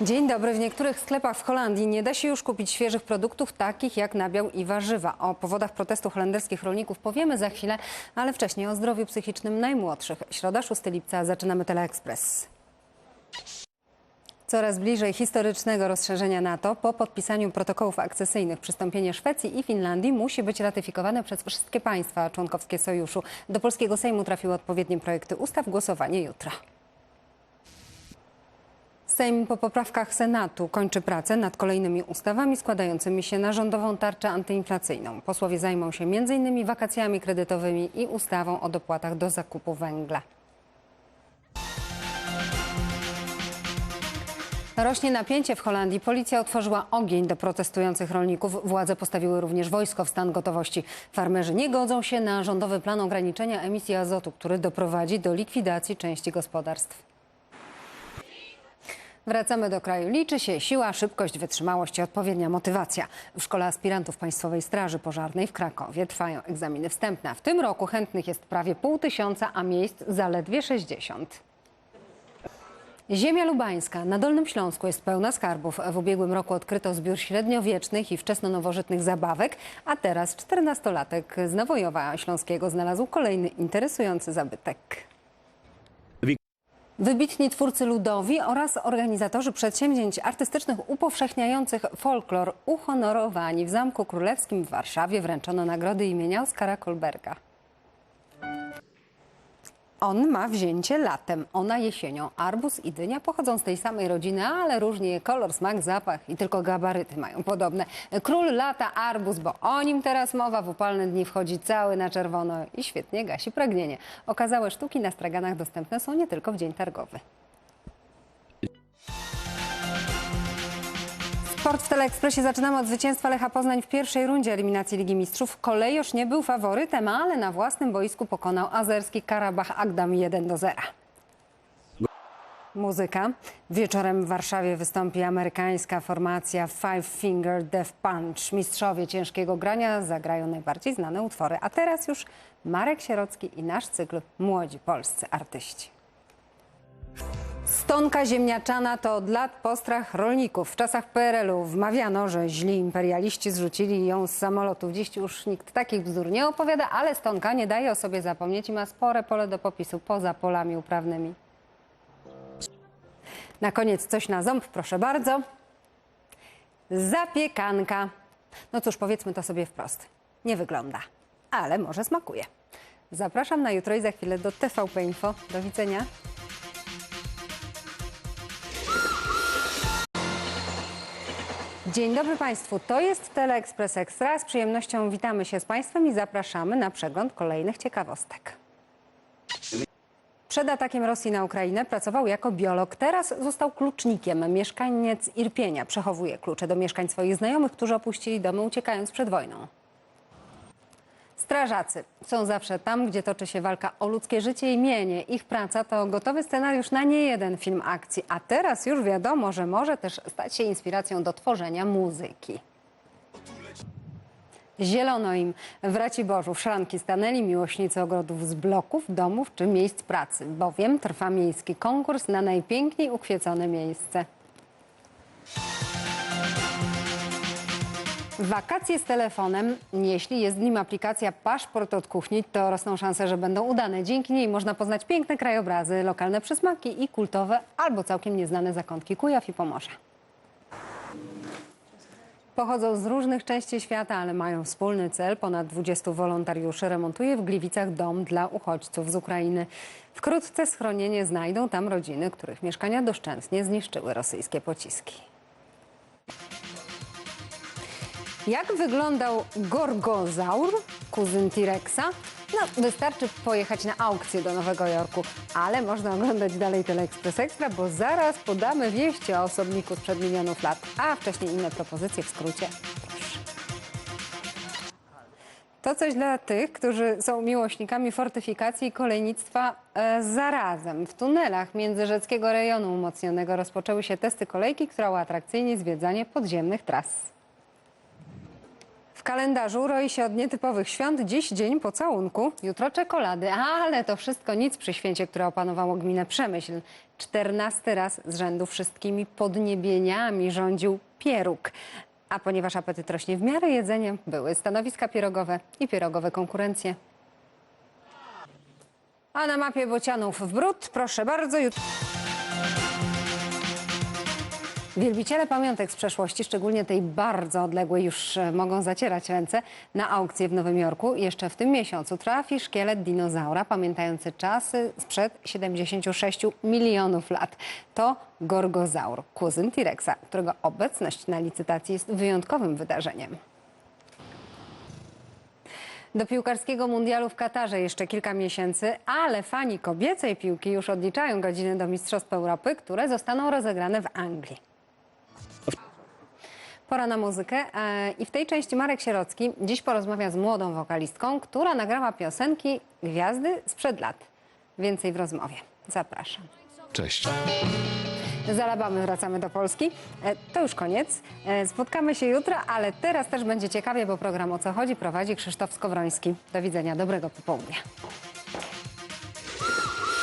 Dzień dobry. W niektórych sklepach w Holandii nie da się już kupić świeżych produktów, takich jak nabiał i warzywa. O powodach protestu holenderskich rolników powiemy za chwilę, ale wcześniej o zdrowiu psychicznym najmłodszych. Środa, 6 lipca, zaczynamy Teleekspres. Coraz bliżej historycznego rozszerzenia NATO po podpisaniu protokołów akcesyjnych przystąpienie Szwecji i Finlandii musi być ratyfikowane przez wszystkie państwa członkowskie sojuszu. Do polskiego Sejmu trafiły odpowiednie projekty ustaw. Głosowanie jutro. Sejm po poprawkach Senatu kończy pracę nad kolejnymi ustawami składającymi się na rządową tarczę antyinflacyjną. Posłowie zajmą się m.in. wakacjami kredytowymi i ustawą o dopłatach do zakupu węgla. Rośnie napięcie w Holandii. Policja otworzyła ogień do protestujących rolników. Władze postawiły również wojsko w stan gotowości. Farmerzy nie godzą się na rządowy plan ograniczenia emisji azotu, który doprowadzi do likwidacji części gospodarstw. Wracamy do kraju. Liczy się siła, szybkość, wytrzymałość i odpowiednia motywacja. W Szkole Aspirantów Państwowej Straży Pożarnej w Krakowie trwają egzaminy wstępne. W tym roku chętnych jest prawie pół tysiąca, a miejsc zaledwie 60. Ziemia lubańska na Dolnym Śląsku jest pełna skarbów. W ubiegłym roku odkryto zbiór średniowiecznych i wczesnonowożytnych zabawek, a teraz czternastolatek z Nawojowa Śląskiego znalazł kolejny interesujący zabytek. Wybitni twórcy ludowi oraz organizatorzy przedsięwzięć artystycznych upowszechniających folklor uhonorowani w Zamku Królewskim w Warszawie wręczono nagrody imienia Oskara Kolberga. On ma wzięcie latem, ona jesienią. Arbuz i dynia pochodzą z tej samej rodziny, ale różni je kolor, smak, zapach i tylko gabaryty mają podobne. Król lata arbuz, bo o nim teraz mowa, w upalne dni wchodzi cały na czerwono i świetnie gasi pragnienie. Okazałe sztuki na straganach dostępne są nie tylko w dzień targowy. Sport w Teleekspresie zaczynamy od zwycięstwa Lecha Poznań w pierwszej rundzie eliminacji Ligi Mistrzów. Kolejosz nie był faworytem, ale na własnym boisku pokonał azerski Karabach Agdam 1 do 0. Muzyka. Wieczorem w Warszawie wystąpi amerykańska formacja Five Finger Death Punch. Mistrzowie ciężkiego grania zagrają najbardziej znane utwory. A teraz już Marek Sierocki i nasz cykl Młodzi Polscy Artyści. Stonka ziemniaczana to od lat postrach rolników. W czasach PRL-u wmawiano, że źli imperialiści zrzucili ją z samolotów. Dziś już nikt takich bzdur nie opowiada, ale stonka nie daje o sobie zapomnieć i ma spore pole do popisu poza polami uprawnymi. Na koniec coś na ząb, proszę bardzo. Zapiekanka. No cóż, powiedzmy to sobie wprost. Nie wygląda, ale może smakuje. Zapraszam na jutro i za chwilę do TVP Info. Do widzenia. Dzień dobry Państwu, to jest Teleekspres Ekstra. Z przyjemnością witamy się z Państwem i zapraszamy na przegląd kolejnych ciekawostek. Przed atakiem Rosji na Ukrainę pracował jako biolog. Teraz został klucznikiem. Mieszkaniec Irpienia przechowuje klucze do mieszkań swoich znajomych, którzy opuścili domy uciekając przed wojną. Strażacy są zawsze tam, gdzie toczy się walka o ludzkie życie i mienie. Ich praca to gotowy scenariusz na nie jeden film akcji, a teraz już wiadomo, że może też stać się inspiracją do tworzenia muzyki. Zielono im w Raciborzu szranki stanęli miłośnicy ogrodów z bloków, domów czy miejsc pracy, bowiem trwa miejski konkurs na najpiękniej ukwiecone miejsce. Wakacje z telefonem. Jeśli jest w nim aplikacja Paszport od kuchni, to rosną szanse, że będą udane. Dzięki niej można poznać piękne krajobrazy, lokalne przysmaki i kultowe albo całkiem nieznane zakątki Kujaw i Pomorza. Pochodzą z różnych części świata, ale mają wspólny cel. Ponad 20 wolontariuszy remontuje w Gliwicach dom dla uchodźców z Ukrainy. Wkrótce schronienie znajdą tam rodziny, których mieszkania doszczętnie zniszczyły rosyjskie pociski. Jak wyglądał gorgozaur, kuzyn T-Rexa? No, wystarczy pojechać na aukcję do Nowego Jorku, ale można oglądać dalej Teleekspres Ekstra, bo zaraz podamy wieści o osobniku sprzed milionów lat, a wcześniej inne propozycje w skrócie. To coś dla tych, którzy są miłośnikami fortyfikacji i kolejnictwa e, zarazem. W tunelach międzyrzeckiego rejonu umocnionego rozpoczęły się testy kolejki, która uatrakcyjni zwiedzanie podziemnych tras. Kalendarzu roi się od nietypowych świąt. Dziś dzień pocałunku, jutro czekolady. Ale to wszystko nic przy święcie, które opanowało gminę Przemyśl. Czternasty raz z rzędu wszystkimi podniebieniami rządził pieróg. A ponieważ apetyt rośnie w miarę jedzeniem, były stanowiska pierogowe i pierogowe konkurencje. A na mapie bocianów w brud, proszę bardzo, jutro... Wielbiciele pamiątek z przeszłości, szczególnie tej bardzo odległej, już e, mogą zacierać ręce na aukcję w Nowym Jorku. Jeszcze w tym miesiącu trafi szkielet dinozaura pamiętający czasy sprzed 76 milionów lat. To gorgozaur, kuzyn T-Rexa, którego obecność na licytacji jest wyjątkowym wydarzeniem. Do piłkarskiego mundialu w Katarze jeszcze kilka miesięcy, ale fani kobiecej piłki już odliczają godziny do Mistrzostw Europy, które zostaną rozegrane w Anglii. Pora na muzykę e, i w tej części Marek Sierocki dziś porozmawia z młodą wokalistką, która nagrała piosenki Gwiazdy sprzed lat. Więcej w rozmowie. Zapraszam. Cześć. Z Alabamy wracamy do Polski. E, To już koniec. E, Spotkamy się jutro, ale teraz też będzie ciekawie, bo program O co chodzi prowadzi Krzysztof Skowroński. Do widzenia, dobrego popołudnia.